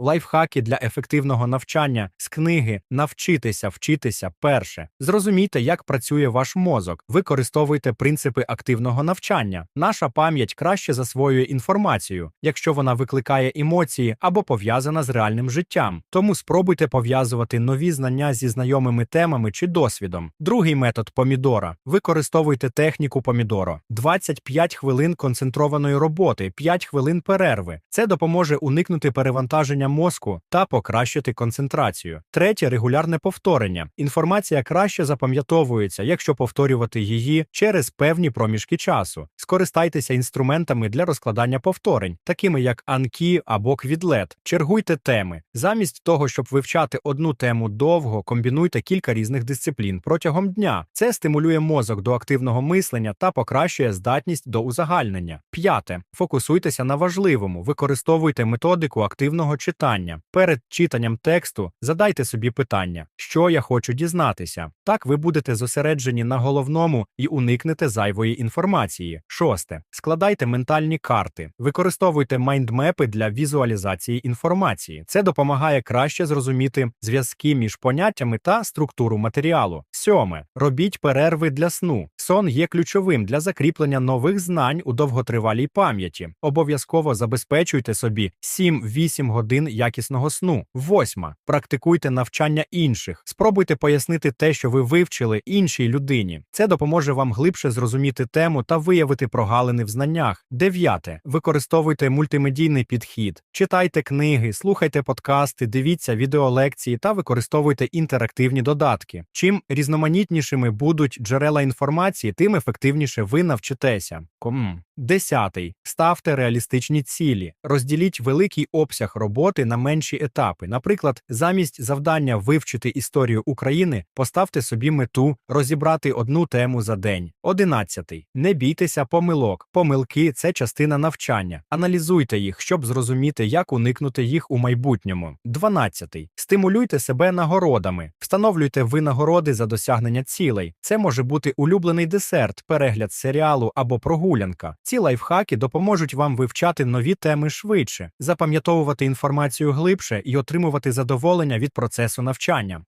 Лайфхаки для ефективного навчання з книги Навчитися вчитися перше. Зрозумійте, як працює ваш мозок. Використовуйте принципи активного навчання. Наша пам'ять краще засвоює інформацію, якщо вона викликає емоції або пов'язана з реальним життям. Тому спробуйте пов'язувати нові знання зі знайомими темами чи досвідом. Другий метод помідора. Використовуйте техніку помідоро. 25 хвилин концентрованої роботи, 5 хвилин перерви. Це допоможе уникнути перевантаження мозку та покращити концентрацію. Третє регулярне повторення. Інформація краще запам'ятовується, якщо повторювати її через певні проміжки часу. Скористайтеся інструментами для розкладання повторень, такими як Anki або Quizlet. Чергуйте теми. Замість того, щоб вивчати одну тему довго, комбінуйте кілька різних дисциплін протягом дня. Це стимулює мозок до активного мислення та покращує здатність до узагальнення. П'яте. Фокусуйтеся на важливому, використовуйте методику активного читання. Перед читанням тексту задайте собі питання, що я хочу дізнатися. Так ви будете зосереджені на головному і уникнете зайвої інформації. Шосте. Складайте ментальні карти. Використовуйте майндмепи для візуалізації інформації. Це допомагає краще зрозуміти зв'язки між поняттями та структуру матеріалу. Сьоме. Робіть перерви для сну. Сон є ключовим для закріплення нових знань у довготривалій пам'яті. Обов'язково забезпечуйте собі 7-8 годин якісного сну. Восьма. Практикуйте навчання інших. Спробуйте пояснити те, що ви вивчили іншій людині. Це допоможе вам глибше зрозуміти тему та виявити прогалини в знаннях. Дев'яте. Використовуйте мультимедійний підхід. Читайте книги, слухайте подкасти, дивіться відеолекції та використовуйте інтерактивні додатки. Чим різноманітнішими будуть джерела інформації, тим ефективніше ви навчитеся. Десятий. Ставте реалістичні цілі. Розділіть великий обсяг роботи на менші етапи. Наприклад, замість завдання вивчити історію України, поставте собі мету розібрати одну тему за день. Одинадцятий. Не бійтеся помилок. Помилки це частина навчання. Аналізуйте їх, щоб зрозуміти, як уникнути їх у майбутньому. Дванадцятий. Стимулюйте себе нагородами. Встановлюйте винагороди за досягнення цілей. Це може бути улюблений десерт, перегляд серіалу або прогулянка. Ці лайфхаки допоможуть вам вивчати нові теми швидше, запам'ятовувати інформацію глибше і отримувати задоволення від процесу навчання.